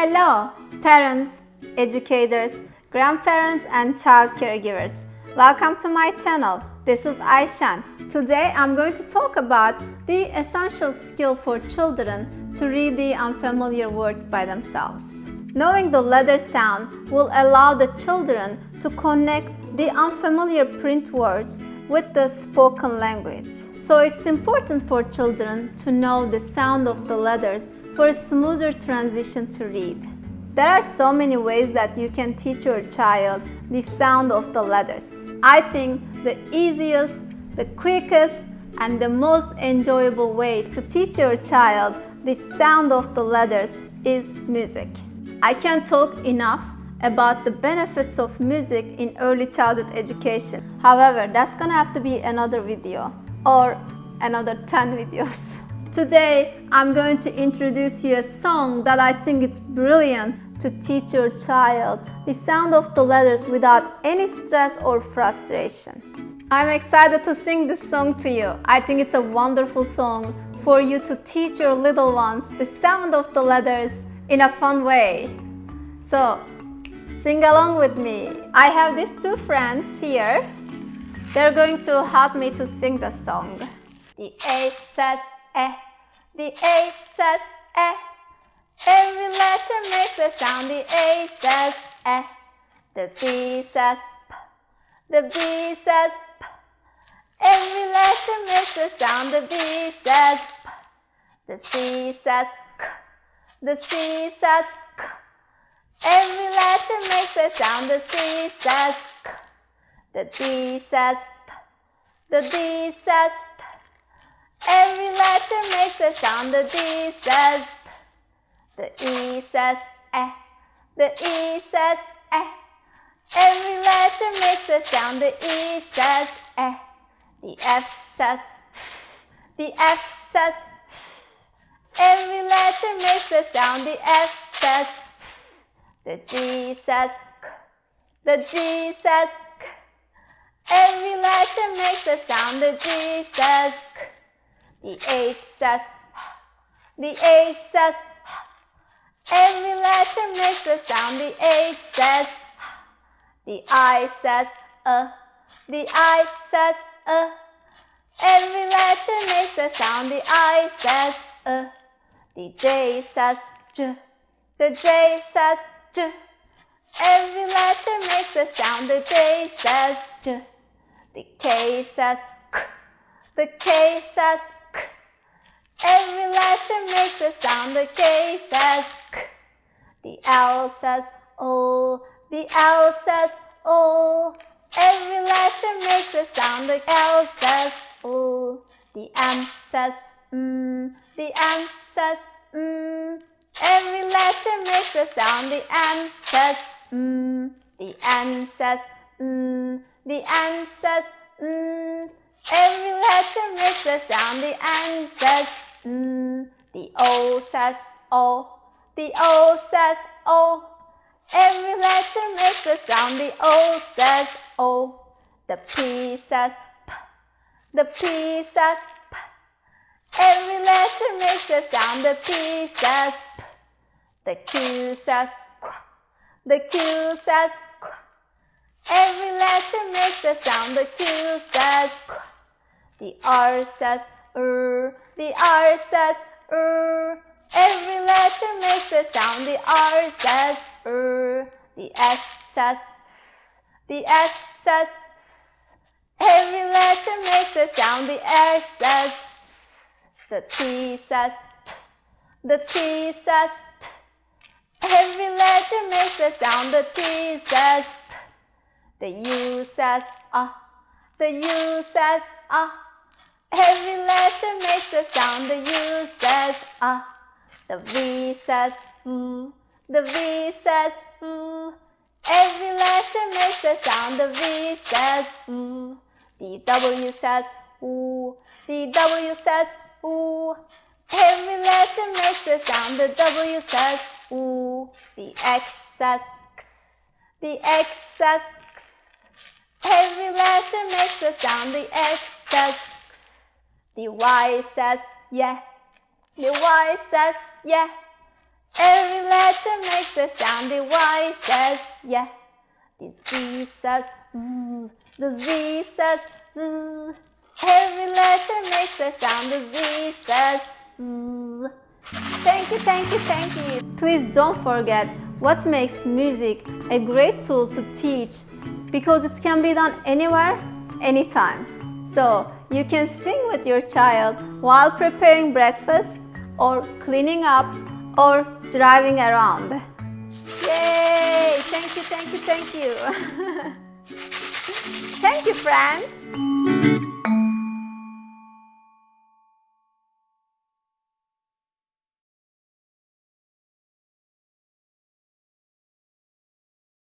Hello, parents, educators, grandparents, and child caregivers. Welcome to my channel. This is Aishan. Today I'm going to talk about the essential skill for children to read the unfamiliar words by themselves. Knowing the letter sound will allow the children to connect the unfamiliar print words with the spoken language. So it's important for children to know the sound of the letters for a smoother transition to read. There are so many ways that you can teach your child the sound of the letters. I think the easiest, the quickest, and the most enjoyable way to teach your child the sound of the letters is music. I can't talk enough about the benefits of music in early childhood education. However, that's gonna have to be another video or another 10 videos. Today, I'm going to introduce you a song that I think it's brilliant to teach your child the sound of the letters without any stress or frustration. I'm excited to sing this song to you. I think it's a wonderful song for you to teach your little ones the sound of the letters in a fun way. So, Sing along with me. I have these two friends here. They're going to help me to sing the song. The A says eh, the A says eh. Every letter makes a sound. The A says eh. The B says p. The B says p. Every letter makes a sound. The B says p. The C says k. The C says k. Every letter makes a sound. The C says k. The D says p. The D says p. Every letter makes a sound. The D says. The E says eh. The E says eh. Every letter makes a sound. The E says eh. The F says The F says Every letter makes a sound. The F says the G says k. The G says. Every letter makes a sound. The G says k. The H says. The H says. Every letter makes a sound. The H says. The I says uh. The I says uh. Every letter makes a sound. The I says uh. The J says j. The J says j. Every letter makes a sound. The J says j. The K says k. The K says. Every letter makes a sound. The K says k. The L says O. The L says O. Every letter makes a sound. The L says O. The M says mm. The M says mm. Every letter makes a sound. The N says mm. The N says mm. The N says mm. Every letter makes a sound. The N says mm. The O says O. The O says O. Every letter makes a sound. The O says O. The P says P. The P says P. Every letter makes a sound. The P says P. The Q says Qu. The Q says Qu. Every letter makes a sound. The Q says Qu. The R says R. The R says R. Every letter makes a sound. The R says R. The S says S. The S says S. Every letter makes a sound. The S says S. The T says T. The T says T. Every letter makes a sound. The T says T. The U says ah. The U says ah. Every letter makes a sound. The U says ah. The V says mm. The V says mm. Every letter makes a sound. The V says mm. The W says ooh. The W says ooh. Every letter makes a sound. The W says ooh. The X says x. The X says x. Every letter makes a sound. The X says. The Y says yeah. The Y says yeah. Every letter makes a sound. The Y says yeah. The Z says z. The Z says z. Every letter makes a sound. The Z says z. Thank you, thank you, thank you. Please don't forget what makes music a great tool to teach because it can be done anywhere, anytime. So you can sing with your child while preparing breakfast or cleaning up or driving around. Yay! Thank you, thank you, thank you. thank you, friends.